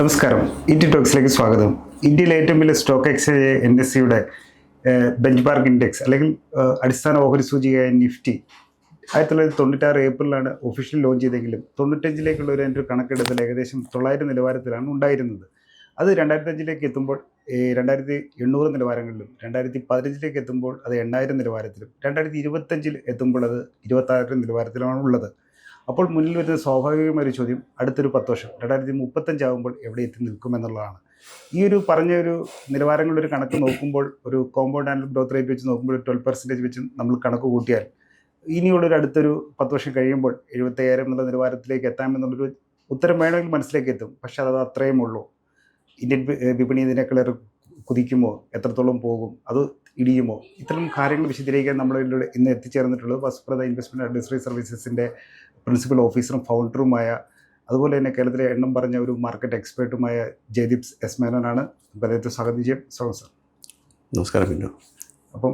നമസ്കാരം. ഇന്ത്യ ടോക്സിലേക്ക് സ്വാഗതം. ഇന്ത്യയിലെ ഏറ്റവും വലിയ സ്റ്റോക്ക് എക്സ്ചേഞ്ച് എൻ എസ് സിയുടെ ബെഞ്ച് മാർക്ക് ഇൻഡെക്സ് അല്ലെങ്കിൽ അടിസ്ഥാന ഓഹരി സൂചികയായ നിഫ്റ്റി. ആയിരത്തി തൊള്ളായിരത്തി തൊണ്ണൂറ്റാറ് ഏപ്രിലാണ് ഒഫീഷ്യൽ ലോഞ്ച് ചെയ്തെങ്കിലും തൊണ്ണൂറ്റഞ്ചിലേക്കുള്ള ഒരു എന്റെ കണക്കെടുത്തിൽ ഏകദേശം തൊള്ളായിരം നിലവാരത്തിലാണ് ഉണ്ടായിരുന്നത്. അത് രണ്ടായിരത്തി അഞ്ചിലേക്ക് എത്തുമ്പോൾ രണ്ടായിരത്തി എണ്ണൂറ് നിലവാരങ്ങളിലും രണ്ടായിരത്തി പതിനഞ്ചിലേക്ക് എത്തുമ്പോൾ അത് എണ്ണായിരം നിലവാരത്തിലും രണ്ടായിരത്തി ഇരുപത്തഞ്ചിൽ എത്തുമ്പോൾ അത് ഇരുപത്തായിരം നിലവാരത്തിലാണ് ഉള്ളത്. അപ്പോൾ മുന്നിൽ വരുന്ന സ്വാഭാവികമായ ചോദ്യം അടുത്തൊരു പത്ത് വർഷം രണ്ടായിരത്തി മുപ്പത്തഞ്ചാകുമ്പോൾ എവിടെ എത്തി നിൽക്കും എന്നുള്ളതാണ് ഈ ഒരു പറഞ്ഞ ഒരു നിലവാരങ്ങളുടെ ഒരു കണക്ക് നോക്കുമ്പോൾ ഒരു കോമ്പൗണ്ട് ആനുവൽ ഗ്രോത്ത് റേറ്റ് വെച്ച് നോക്കുമ്പോൾ ട്വൽവ് പെർസെന്റേജ് വെച്ച് നമ്മൾ കണക്ക് കൂട്ടിയാൽ ഇനിയുള്ളൊരു അടുത്തൊരു പത്ത് വർഷം കഴിയുമ്പോൾ എഴുപത്തയ്യായിരം എന്നുള്ള നിലവാരത്തിലേക്ക് എത്താമെന്നുള്ളൊരു ഉത്തരം വേണമെങ്കിൽ മനസ്സിലേക്ക് എത്തും. പക്ഷേ അത് അത്രയും ഉള്ളൂ. ഇന്ത്യൻ വിപണി ഇതിനേക്കാൾ കുതിക്കുമോ? എത്രത്തോളം പോകും? അത് ഇടിയുമോ? ഇത്തരം കാര്യങ്ങൾ വിശദീകരിക്കാൻ നമ്മളിലൂടെ ഇന്ന് എത്തിച്ചേർന്നിട്ടുള്ളത് വസ്പ്രദ ഇൻവെസ്റ്റ്മെന്റ് അഡ്വൈസറി സർവീസസിന്റെ പ്രിൻസിപ്പൽ ഓഫീസറും ഫൗണ്ടറുമായ അതുപോലെ തന്നെ കേരളത്തിലെ എണ്ണം പറഞ്ഞ ഒരു മാർക്കറ്റ് എക്സ്പേർട്ടുമായ ജയദീപ് എസ് മേനോനാണ് അദ്ദേഹത്തെ സ്വാഗതം ചെയ്യും. സ്വാഗതം സാർ. നമസ്കാരം പിന്നു അപ്പം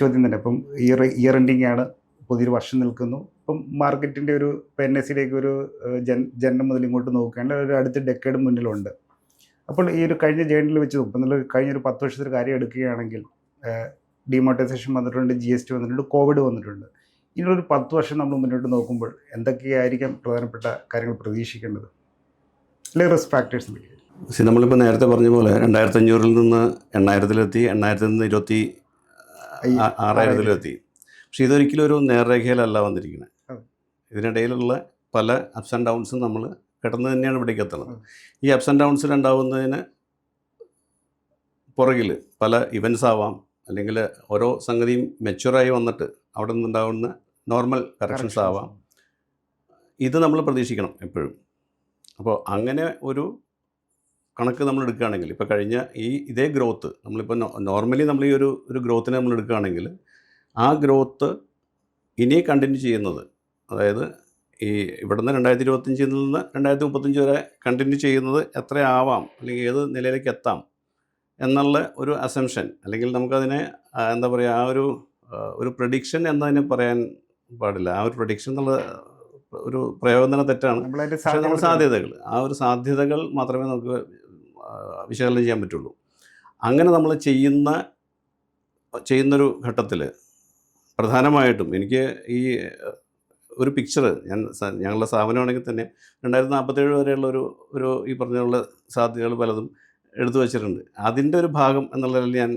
ചോദ്യം തന്നെ. ഇപ്പം ഇയർ ഇയർ എൻഡിങ് ആണ്. പുതിയൊരു വർഷം നിൽക്കുന്നു. ഇപ്പം മാർക്കറ്റിന്റെ ഒരു എൻ എസ് സിയിലേക്ക് ഒരു ജൻ ജനനം മുതൽ ഇങ്ങോട്ട് നോക്കുകയാണെങ്കിൽ ഒരു അടുത്ത ഡെക്കേഡ് മുന്നിലുണ്ട്. അപ്പോൾ ഈ ഒരു കഴിഞ്ഞ ജേണിൽ വെച്ച് നോക്കും നമ്മൾ കഴിഞ്ഞ ഒരു പത്ത് വർഷത്തിൽ കാര്യം എടുക്കുകയാണെങ്കിൽ ഡിമോട്ടൈസേഷൻ വന്നിട്ടുണ്ട് ജി എസ് ടി വന്നിട്ടുണ്ട് കോവിഡ് വന്നിട്ടുണ്ട്. ഇനിയൊരു പത്ത് വർഷം നമ്മൾ മുന്നോട്ട് നോക്കുമ്പോൾ എന്തൊക്കെയായിരിക്കാം പ്രധാനപ്പെട്ട കാര്യങ്ങൾ പ്രതീക്ഷിക്കേണ്ടത്? അല്ലെങ്കിൽ റിസ്ക് ഫാക്ടേഴ്സ് സി നമ്മളിപ്പോൾ നേരത്തെ പറഞ്ഞ പോലെ രണ്ടായിരത്തി അഞ്ഞൂറിൽ നിന്ന് എണ്ണായിരത്തിലെത്തി എണ്ണായിരത്തിൽ നിന്ന് ഇരുപത്തി ആറായിരത്തിലെത്തി. പക്ഷേ ഇതൊരിക്കലും ഒരു നേർരേഖയിലല്ല വന്നിരിക്കുന്നത്. ഇതിനിടയിലുള്ള പല അപ്സ് ആൻഡ് ഡൗൺസും നമ്മൾ പെട്ടെന്ന് തന്നെയാണ് ഇവിടേക്ക് എത്തുന്നത് ഈ അപ്സ് ആൻഡ് ഡൗൺസിൽ ഉണ്ടാവുന്നതിന് പുറകിൽ പല ഇവൻസ് ആവാം അല്ലെങ്കിൽ ഓരോ സംഗതിയും മെച്ചുവറായി വന്നിട്ട് അവിടെ നിന്നുണ്ടാവുന്ന നോർമൽ കറക്ഷൻസ് ആവാം. ഇത് നമ്മൾ പ്രതീക്ഷിക്കണം എപ്പോഴും. അപ്പോൾ അങ്ങനെ ഒരു കണക്ക് നമ്മൾ എടുക്കുകയാണെങ്കിൽ ഇപ്പോൾ കഴിഞ്ഞ ഈ ഇതേ ഗ്രോത്ത് നമ്മളിപ്പോൾ നോർമലി നമ്മൾ ഈ ഒരു ഒരു ഗ്രോത്തിനെ നമ്മൾ എടുക്കുകയാണെങ്കിൽ ആ ഗ്രോത്ത് ഇനി കണ്ടിന്യൂ ചെയ്യുന്നത് അതായത് ഈ ഇവിടുന്ന് രണ്ടായിരത്തി ഇരുപത്തഞ്ചിൽ നിന്ന് രണ്ടായിരത്തി മുപ്പത്തഞ്ച് വരെ കണ്ടിന്യൂ ചെയ്യുന്നത് എത്രയാവാം അല്ലെങ്കിൽ ഏത് നിലയിലേക്ക് എത്താം എന്നുള്ള ഒരു അസംഷൻ അല്ലെങ്കിൽ നമുക്കതിനെ എന്താ പറയുക ആ ഒരു ഒരു പ്രഡിക്ഷൻ എന്നതിനെ പറയാൻ പാടില്ല. ആ ഒരു പ്രഡിക്ഷൻ എന്നുള്ള ഒരു പ്രയോജന തെറ്റാണ്. നമ്മളതിന്റെ പക്ഷേ നമ്മൾ സാധ്യതകൾ ആ ഒരു സാധ്യതകൾ മാത്രമേ നമുക്ക് വിശകലനം ചെയ്യാൻ പറ്റുള്ളൂ. അങ്ങനെ നമ്മൾ ചെയ്യുന്ന ചെയ്യുന്നൊരു ഘട്ടത്തിൽ പ്രധാനമായിട്ടും എനിക്ക് ഈ ഒരു പിക്ചർ ഞാൻ ഞങ്ങളുടെ സ്ഥാപനമാണെങ്കിൽ തന്നെ രണ്ടായിരത്തി നാൽപ്പത്തേഴ് വരെയുള്ള ഒരു ഒരു ഈ പറഞ്ഞുള്ള സാധ്യതകൾ പലതും എടുത്തു വച്ചിട്ടുണ്ട്. അതിന്റെ ഒരു ഭാഗം എന്നുള്ളതിൽ ഞാൻ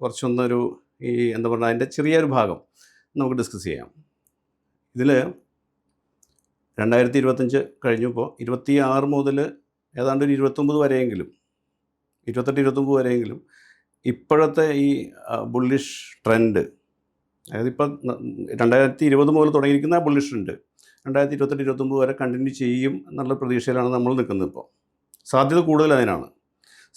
കുറച്ചൊന്നൊരു ഈ എന്താ പറയുക അതിന്റെ ചെറിയൊരു ഭാഗം നമുക്ക് ഡിസ്കസ് ചെയ്യാം. ഇതിൽ രണ്ടായിരത്തി ഇരുപത്തഞ്ച് കഴിഞ്ഞപ്പോൾ ഇരുപത്തി ആറ് മുതൽ ഏതാണ്ട് ഒരു ഇരുപത്തൊമ്പത് വരെയെങ്കിലും ഇരുപത്തെട്ട് ഇരുപത്തൊമ്പത് വരെയെങ്കിലും ഇപ്പോഴത്തെ ഈ ബുള്ളിഷ് ട്രെൻഡ് അതായത് ഇപ്പം രണ്ടായിരത്തി ഇരുപത് മുതൽ തുടങ്ങിയിരിക്കുന്ന ബുള്ളിഷ് ട്രെൻഡ് രണ്ടായിരത്തി ഇരുപത്തെട്ട് ഇരുപത്തൊമ്പത് വരെ കണ്ടിന്യൂ ചെയ്യും എന്നുള്ള പ്രതീക്ഷയിലാണ് നമ്മൾ നിൽക്കുന്നത് ഇപ്പോൾ സാധ്യത കൂടുതൽ അതിനാണ്.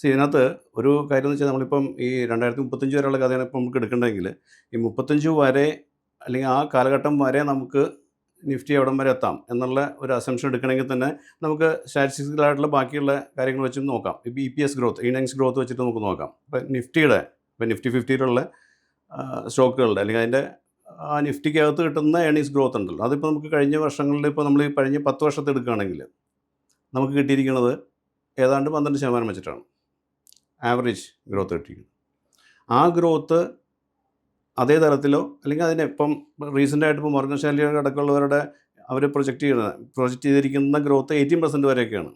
സോ ഇതിനകത്ത് ഒരു കാര്യം എന്ന് വെച്ചാൽ നമ്മളിപ്പം ഈ രണ്ടായിരത്തി മുപ്പത്തഞ്ച് വരെയുള്ള കഥയാണ് ഇപ്പം നമുക്ക് എടുക്കേണ്ടതെങ്കിൽ ഈ മുപ്പത്തഞ്ച് വരെ അല്ലെങ്കിൽ ആ കാലഘട്ടം വരെ നമുക്ക് നിഫ്റ്റി എവിടം വരെ എത്താം എന്നുള്ള ഒരു അസംഷൻ എടുക്കണമെങ്കിൽ തന്നെ നമുക്ക് സ്റ്റാറ്റിസ്റ്റിക്കലായിട്ടുള്ള ബാക്കിയുള്ള കാര്യങ്ങൾ വെച്ച് നോക്കാം. ഇപ്പോൾ E P S growth index growth വെച്ചിട്ട് നമുക്ക് നോക്കാം. ഇപ്പോൾ നിഫ്റ്റിയുടെ ഇപ്പോൾ നിഫ്റ്റി ഫിഫ്റ്റിയിലുള്ള സ്റ്റോക്കുകളുടെ അല്ലെങ്കിൽ അതിന്റെ ആ നിഫ്റ്റിക്കകത്ത് കിട്ടുന്ന ഏണിങ്സ് ഗ്രോത്ത് ഉണ്ടല്ലോ. അതിപ്പോൾ നമുക്ക് കഴിഞ്ഞ വർഷങ്ങളിൽ ഇപ്പോൾ നമ്മൾ കഴിഞ്ഞ പത്ത് വർഷത്തെ എടുക്കുകയാണെങ്കിൽ നമുക്ക് കിട്ടിയിരിക്കുന്നത് ഏതാണ്ട് പന്ത്രണ്ട് ശതമാനം വെച്ചിട്ടാണ്. ആവറേജ് ഗ്രോത്ത് കിട്ടിയിരിക്കുന്നത് ആ ഗ്രോത്ത് അതേ തരത്തിലോ അല്ലെങ്കിൽ അതിനെ ഇപ്പം റീസെന്റായിട്ട് ഇപ്പോൾ മോർഗൻ അടക്കമുള്ളവരുടെ അവർ പ്രൊജക്റ്റ് ചെയ്യുന്ന പ്രൊജക്റ്റ് ചെയ്തിരിക്കുന്ന ഗ്രോത്ത് എയ്റ്റീൻ പെർസെന്റ് വരെയൊക്കെയാണ്.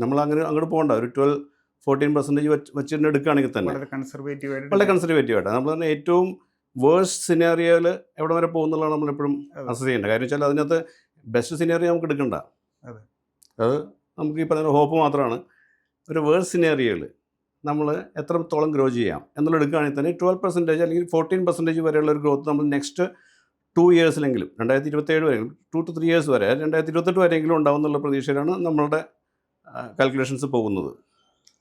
നമ്മൾ അങ്ങനെ അങ്ങോട്ട് പോകണ്ട. ഒരു ട്വൽവ് ഫോർട്ടീൻ പെർസെന്റേജ് വെച്ച് വെച്ചിട്ട് എടുക്കുകയാണെങ്കിൽ തന്നെ. വളരെ കൺസർവേറ്റീവ് വളരെ ആയിട്ട് കൺസർവേറ്റീവ് ആയിട്ട്. നമ്മൾ തന്നെ ഏറ്റവും വേഴ്സ്റ്റ് സിനാറിയോയിൽ എവിടെ വരെ പോകുന്നുള്ളതാണ് നമ്മളെപ്പോഴും എപ്പോഴും അസസ് ചെയ്യേണ്ടത്. കാര്യം വെച്ചാൽ അതിനകത്ത് ബെസ്റ്റ് സിനാറിയോ നമുക്ക് എടുക്കണ്ട. അതെ. അത് നമുക്ക് ഈ പറഞ്ഞ ഹോപ്പ് മാത്രമാണ്. ഒരു വേഴ്സ് സിനാറിയോയിൽ നമ്മൾ എത്രത്തോളം ഗ്രോ ചെയ്യാം എന്നുള്ള എടുക്കുകയാണെങ്കിൽ തന്നെ ട്വൽവ് പെർസെന്റേജ് അല്ലെങ്കിൽ ഫോർട്ടീൻ പെർസെന്റേജ് വരെയുള്ള ഒരു ഗ്രോത്ത് നമ്മൾ നെക്സ്റ്റ് ടു ഇയേഴ്സിലെങ്കിലും രണ്ടായിരത്തി ഇരുപത്തേഴ് വരെ ടു ടു ത്രീ ഇയേഴ്സ് വരെ രണ്ടായിരത്തി ഇരുപത്തെട്ട് വരെയെങ്കിലും ഉണ്ടാവും എന്നുള്ള പ്രതീക്ഷയിലാണ് നമ്മളുടെ കാൽക്കുലേഷൻസ് പോകുന്നത്.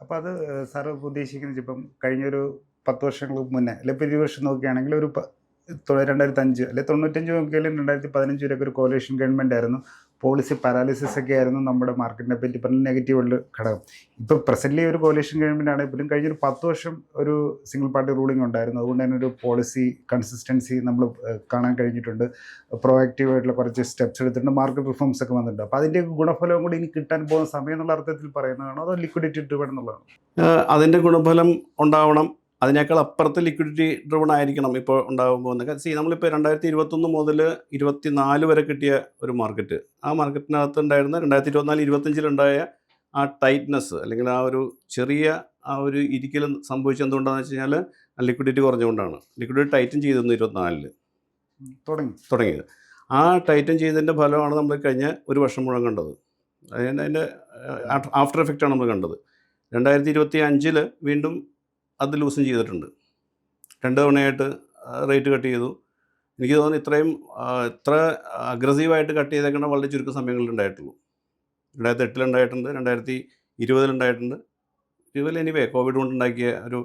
അപ്പോൾ അത് സാർ ഉദ്ദേശിക്കുന്നത് ഇപ്പം കഴിഞ്ഞൊരു പത്ത് വർഷങ്ങൾക്ക് മുന്നേ അല്ലെ ഇപ്പോൾ ഇരുപത് വർഷം നോക്കുകയാണെങ്കിൽ ഒരു രണ്ടായിരത്തി അഞ്ച് അല്ലെ തൊണ്ണൂറ്റഞ്ച് നോക്കിയാലും രണ്ടായിരത്തി പതിനഞ്ച് വരെയൊക്കെ ഒരു കോലേഷൻ ഗവൺമെന്റ് ആയിരുന്നു. പോളിസി പാരാലിസിസ് ഒക്കെ ആയിരുന്നു നമ്മുടെ മാർക്കറ്റിനെ പറ്റി പറഞ്ഞ നെഗറ്റീവ് ഘടകം. ഇപ്പോൾ പ്രസന്റ്ലി ഒരു കോലേഷൻ ഗവൺമെന്റ് ഇപ്പോഴും കഴിഞ്ഞൊരു പത്ത് വർഷം ഒരു സിംഗിൾ പാർട്ടി റൂളിംഗ് ഉണ്ടായിരുന്നു. അതുകൊണ്ട് തന്നെ ഒരു പോളിസി കൺസിസ്റ്റൻസി നമ്മൾ കാണാൻ കഴിഞ്ഞിട്ടുണ്ട്. പ്രൊആക്റ്റീവ് ആയിട്ടുള്ള കുറച്ച് സ്റ്റെപ്സ് എടുത്തിട്ടുണ്ട്. മാർക്കറ്റ് റിഫോംസ് ഒക്കെ വന്നിട്ടുണ്ട്. അപ്പോൾ അതിന്റെ ഗുണഫലം കൂടി ഇനി കിട്ടാൻ പോകുന്ന സമയം എന്നുള്ള അർത്ഥത്തിൽ പറയുന്നതാണോ? അതോ ലിക്വിഡിറ്റി ഡ്രിവൺ എന്നുള്ളതാണോ? എന്നുള്ളതാണ് അതിന്റെ ഗുണഫലം ഉണ്ടാവണം. അതിനേക്കാൾ അപ്പുറത്ത് ലിക്വിഡിറ്റി ഡ്രിവൺ ആയിരിക്കണം ഇപ്പോൾ ഉണ്ടാകാൻ പോകുന്നത് സി നമ്മളിപ്പോൾ രണ്ടായിരത്തി ഇരുപത്തൊന്ന് മുതൽ ഇരുപത്തി നാല് വരെ കിട്ടിയ ഒരു മാർക്കറ്റ് ആ മാർക്കറ്റിനകത്ത് ഉണ്ടായിരുന്ന രണ്ടായിരത്തി ഇരുപത്തിനാല് ഇരുപത്തഞ്ചിലുണ്ടായ ആ ടൈറ്റ്നെസ് അല്ലെങ്കിൽ ആ ഒരു ചെറിയ ആ ഒരു ഇരിക്കൽ സംഭവിച്ചത് എന്തുകൊണ്ടാണെന്ന് വെച്ച് കഴിഞ്ഞാൽ ലിക്വിഡിറ്റി കുറഞ്ഞുകൊണ്ടാണ്. ലിക്വിഡിറ്റി ടൈറ്റൻ ചെയ്തിരുന്നു ഇരുപത്തിനാലിൽ തുടങ്ങി. തുടങ്ങിയത് ആ ടൈറ്റൻ ചെയ്തതിന്റെ ഫലമാണ് നമ്മൾ കഴിഞ്ഞ ഒരു വർഷം മുഴുവൻ കണ്ടത്. അതിന്റെ അതിന്റെ ആഫ്റ്റർ എഫക്റ്റാണ് നമ്മൾ കണ്ടത്. രണ്ടായിരത്തി ഇരുപത്തി അഞ്ചിൽ വീണ്ടും അത് ലൂസും ചെയ്തിട്ടുണ്ട്. രണ്ട് തവണയായിട്ട് റേറ്റ് കട്ട് ചെയ്തു. എനിക്ക് തോന്നുന്നു ഇത്രയും ഇത്ര അഗ്രസീവായിട്ട് കട്ട് ചെയ്തേക്കുന്ന വളരെ ചുരുക്കം സമയങ്ങളിൽ ഉണ്ടായിട്ടുള്ളൂ. രണ്ടായിരത്തി എട്ടിലുണ്ടായിട്ടുണ്ട് രണ്ടായിരത്തി ഇരുപതിലുണ്ടായിട്ടുണ്ട് ഇരുപതിൽ എനിവേ കോവിഡ് കൊണ്ടുണ്ടാക്കിയ ഒരു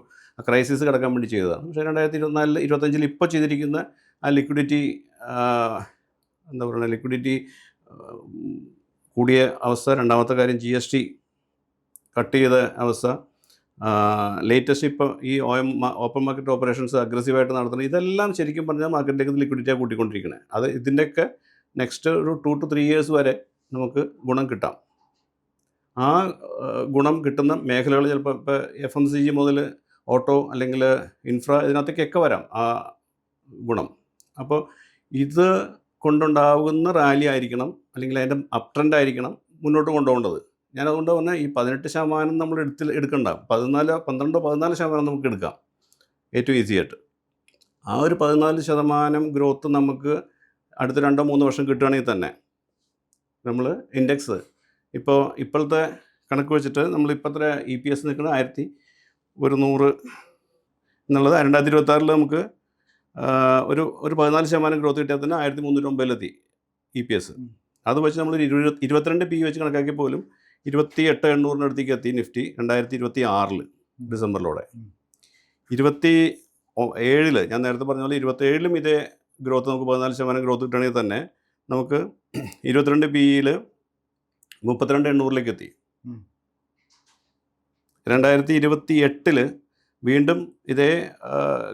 ക്രൈസിസ് കിടക്കാൻ വേണ്ടി ചെയ്തതാണ്. പക്ഷേ രണ്ടായിരത്തി ഇരുപത്തിനാലിൽ ഇരുപത്തഞ്ചിൽ ഇപ്പോൾ ചെയ്തിരിക്കുന്ന ആ ലിക്വിഡിറ്റി എന്താ പറയുക ലിക്വിഡിറ്റി കൂടിയ അവസ്ഥ രണ്ടാമത്തെ കാര്യം ജി എസ് ടി കട്ട് ചെയ്ത അവസ്ഥ ലേറ്റസ്റ്റ് ഇപ്പോൾ ഈ O M open market operations അഗ്രസീവായിട്ട് നടത്തുന്നത് ഇതെല്ലാം ശരിക്കും പറഞ്ഞാൽ മാർക്കറ്റിലേക്ക് ലിക്വിഡിറ്റിയാണ് കൂട്ടിക്കൊണ്ടിരിക്കുന്നത് അത് ഇതിന്റെയൊക്കെ നെക്സ്റ്റ് ഒരു ടു ടു ത്രീ ഇയേഴ്സ് വരെ നമുക്ക് ഗുണം കിട്ടാം. ആ, ഗുണം കിട്ടുന്ന മേഖലകൾ ചിലപ്പോൾ ഇപ്പോൾ എഫ് എം സി ജി മുതൽ ഓട്ടോ അല്ലെങ്കിൽ ഇൻഫ്ര ഇതിനകത്തേക്കൊക്കെ വരാം ആ ഗുണം. അപ്പോൾ ഇത് കൊണ്ടുണ്ടാകുന്ന റാലി ആയിരിക്കണം അല്ലെങ്കിൽ അതിന്റെ അപ് ട്രെൻഡ് ആയിരിക്കണം മുന്നോട്ട് കൊണ്ടുപോകേണ്ടത്. ഞാൻ അതുകൊണ്ട് പറഞ്ഞാൽ ഈ പതിനെട്ട് ശതമാനം നമ്മൾ എടുത്ത് എടുക്കണ്ട. പതിനാല് പന്ത്രണ്ടോ പതിനാല് ശതമാനം നമുക്ക് എടുക്കാം. ഏറ്റവും ഈസി ആയിട്ട്. ആ ഒരു പതിനാല് ശതമാനം ഗ്രോത്ത് നമുക്ക് അടുത്ത രണ്ടോ മൂന്നോ വർഷം കിട്ടുകയാണെങ്കിൽ തന്നെ നമ്മൾ ഇൻഡെക്സ് ഇപ്പോൾ ഇപ്പോഴത്തെ കണക്ക് വെച്ചിട്ട് നമ്മൾ ഇപ്പോഴത്തെ ഇ പി എസ് നിൽക്കുന്നത്? ആയിരത്തി ഒരു നൂറ് എന്നുള്ളത് രണ്ടായിരത്തി ഇരുപത്താറിൽ നമുക്ക് ഒരു ഒരു പതിനാല് ശതമാനം ഗ്രോത്ത് കിട്ടിയാൽ തന്നെ ആയിരത്തി മുന്നൂറ്റി ഒമ്പതിലെത്തി ഇ പി എസ് അത് വെച്ച് നമ്മൾ ഇരുപത് ഇരുപത്തിരണ്ട് പി വെച്ച് കണക്കാക്കി പോലും ഇരുപത്തി എട്ട് എണ്ണൂറിന്റെ അടുത്തേക്ക് എത്തി നിഫ്റ്റി രണ്ടായിരത്തി ഇരുപത്തി ആറിൽ ഡിസംബറിലൂടെ. ഇരുപത്തി ഏഴിൽ ഞാൻ നേരത്തെ പറഞ്ഞ പോലെ ഇരുപത്തി ഏഴിലും ഇതേ ഗ്രോത്ത് നമുക്ക് പതിനാല് ശതമാനം ഗ്രോത്ത് കിട്ടണമെങ്കിൽ തന്നെ നമുക്ക് ഇരുപത്തിരണ്ട് ബി യിൽ മുപ്പത്തിരണ്ട് എണ്ണൂറിലേക്ക് എത്തി. രണ്ടായിരത്തി ഇരുപത്തി എട്ടിൽ വീണ്ടും ഇതേ